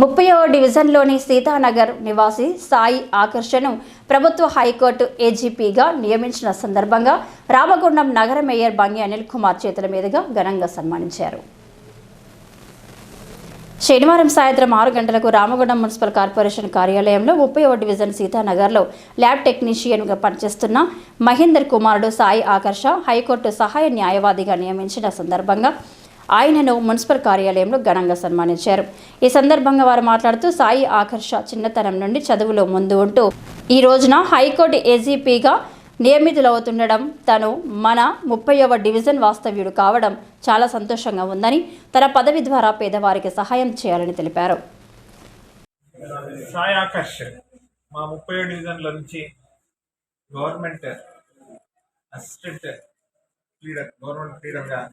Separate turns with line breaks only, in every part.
ముప్పైవ డివిజన్లోని సీతానగర్ నివాసి సాయి ఆకర్షను ప్రభుత్వ హైకోర్టు ఏజీపీగా నియమించిన సందర్భంగా రామగుండం నగర మేయర్ బంగి అనిల్ కుమార్ చేతుల మీదుగా ఘనంగా సన్మానించారు. శనివారం సాయంత్రం ఆరు గంటలకు రామగుండం మున్సిపల్ కార్పొరేషన్ కార్యాలయంలో ముప్పైవ డివిజన్ సీతానగర్లో ల్యాబ్ టెక్నీషియన్గా పనిచేస్తున్న మహేందర్ కుమారుడు సాయి ఆకర్ష హైకోర్టు సహాయ న్యాయవాదిగా నియమించిన సందర్భంగా ఆయనను మున్సిపల్ కార్యాలయంలో ఘనంగా సన్మానించారు. ఈ సందర్భంగా వారు మాట్లాడుతూ సాయి ఆకర్ష చిన్నతనం నుండి చదువులో ముందు ఉంటూ ఈ రోజున హైకోర్టు ఏజీపీగా నియమితులవుతుండడం తను మన ముప్పైవ డివిజన్ వాస్తవ్యుడు కావడం చాలా సంతోషంగా ఉందని తన పదవి ద్వారా పేదవారికి సహాయం చేయాలని తెలిపారు.
సాయి ఆకర్ష్ మా ముప్పై డివిజన్ల నుంచి గవర్నమెంట్ అసిస్టెంట్ లీడర్ గవర్నమెంట్ లీడర్గా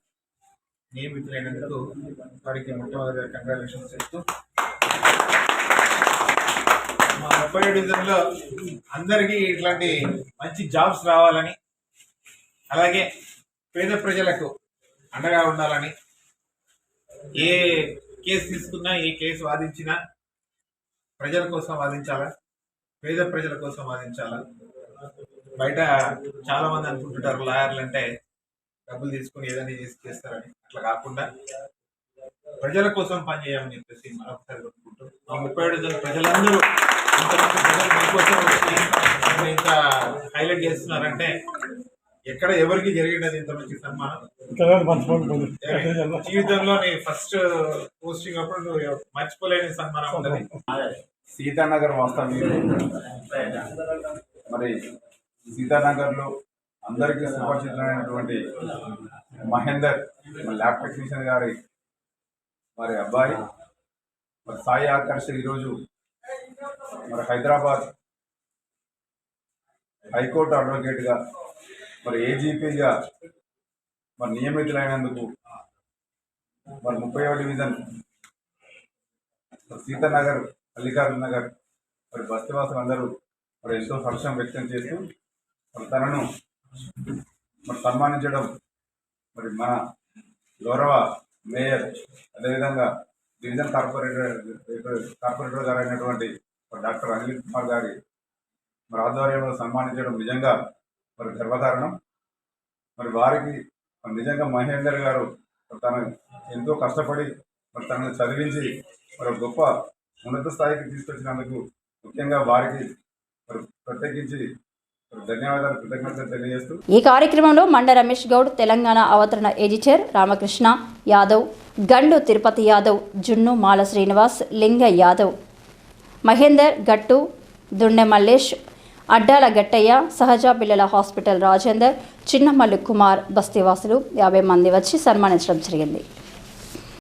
నియమితులైనందుకు వారికి మొట్టమొదటిగా కంగ్రాచులేషన్స్ చెప్తూ మా ముప్పై డివిజన్లో అందరికీ ఇట్లాంటి మంచి జాబ్స్ రావాలని అలాగే పేద ప్రజలకు అండగా ఉండాలని ఏ కేసు తీసుకున్నా ఏ కేసు వాదించినా ప్రజల కోసం వాదించాలా? పేద ప్రజల కోసం వాదించాలా? బయట చాలామంది అనుకుంటుంటారు లాయర్లు అంటే డబ్బులు తీసుకుని ఏదైనా చేసి చేస్తారని అట్లా కాకుండా ప్రజల కోసం పనిచేయమని చెప్పేసి మరొకసారి కొట్టుకుంటూ మా ముప్పై ఏడు జన ప్రజలందరూ ఇంతమంది ప్రజలు మీకోసం వచ్చి నన్ను ఇంత హైలైట్ చేస్తున్నారంటే ఎక్కడ ఎవరికి జరిగినది ఇంత మంచి సన్మానం జీవితంలో నీ ఫస్ట్ పోస్టింగ్ అప్పుడు నువ్వు మర్చిపోలేని సన్మానం ఉన్నది
సీతానగర్ వాస్తవ్యులు మరి సీతానగర్లో అందరికీ సుపరిచితులైనటువంటి మహేందర్ ల్యాబ్ టెక్నీషియన్ గారి మరి అబ్బాయి. మరి సాయి ఆకర్ష్ ఈరోజు మరి హైదరాబాద్ హైకోర్టు అడ్వకేట్గా మరి ఏజీపీగా మరి నియమితులైనందుకు మరి ముప్పై డివిజన్ మరి సీతానగర్ మల్లికార్జున నగర్ మరి బస్తీవాసులు అందరూ మరి ఎంతో హర్షం వ్యక్తం చేస్తూ మరి తనను మరి సన్మానించడం మరి మన గౌరవ మేయర్ అదేవిధంగా డివిజన్ కార్పొరేటర్ కార్పొరేటర్ గారు అయినటువంటి డాక్టర్ అనిల్ కుమార్ గారి మరి ఆధ్వర్యంలో సన్మానించడం నిజంగా మరి గర్వకారణం. మరి వారికి మరి నిజంగా మహేందర్ గారు తన తను ఎంతో కష్టపడి మరి తనను చదివించి మరి గొప్ప ఉన్నత స్థాయికి తీసుకొచ్చినందుకు ముఖ్యంగా వారికి మరి ప్రత్యేకించి ధన్యవాదాలు కృతజ్ఞతలు తెలియజేస్తూ.
ఈ కార్యక్రమంలో మండ రమేష్ గౌడ్ తెలంగాణ అవతరణ ఎడిటర్ రామకృష్ణ యాదవ్ గండు తిరుపతి యాదవ్ జున్ను మాల శ్రీనివాస్ లింగ యాదవ్ మహేందర్ గట్టు దుండె మల్లేష్ అడ్డాల గట్టయ్య సహజ పిల్లల హాస్పిటల్ రాజేందర్ చిన్నమల్లి కుమార్ బస్తీవాసులు యాభై మంది వచ్చి సన్మానించడం జరిగింది.